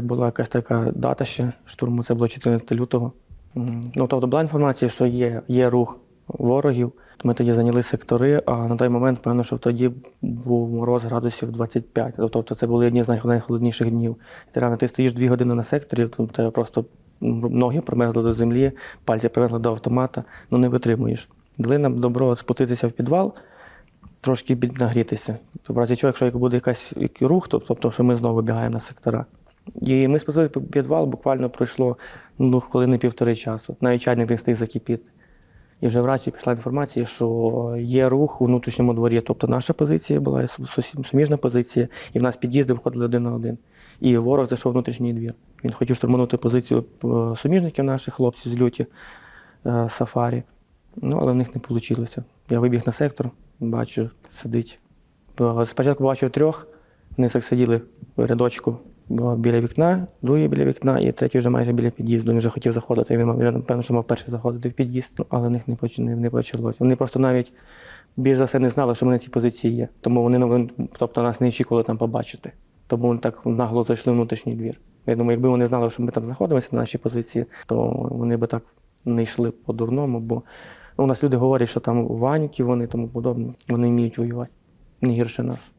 Була якась така дата ще штурму, це було 14 лютого. Ну, тобто була інформація, що є, є рух ворогів. Ми тоді зайняли сектори, а на той момент, певно, що тоді був мороз градусів 25. Тобто це були одні з найхолодніших днів. Ти реально ти стоїш дві години на секторі, то тебе просто ноги примерзли до землі, пальці примерзли до автомата, ну не витримуєш. Дали нам добро спуститися в підвал, трошки піднагрітися. В разі чого, якщо буде якась рух, то- тобто, що ми знову вибігаємо на сектора. І ми спустилися в підвал, буквально пройшло ну, хвилини півтори часу. Навіть чайник не встиг закипіти. І вже в рацію пішла інформація, що є рух у внутрішньому дворі. Тобто наша позиція була і су- су- суміжна позиція, і в нас під'їзди входили один на один. І ворог зайшов внутрішній двір. Він хотів штурманути позицію е, суміжників наших хлопців з люті е, сафарі. Ну, але в них не вийшло. Я вибіг на сектор, бачу, сидить. Спочатку бачив трьох, вони так сиділи в рядочку бо біля вікна, другий біля вікна, і третій вже майже біля під'їзду. Він вже хотів заходити. Він, мав- він що мав перший заходити в під'їзд, Ну, але в них не, поч... не почалось. Вони просто навіть більш за все не знали, що ми на цій позиції є. Тому вони ну, тобто, нас не очікували там побачити. Тому вони так нагло зайшли в внутрішній двір. Я думаю, якби вони знали, що ми там знаходимося на нашій позиції, то вони би так не йшли по-дурному, бо ну, у нас люди говорять, що там ваньки, вони тому подобне. Вони вміють воювати. Не гірше нас.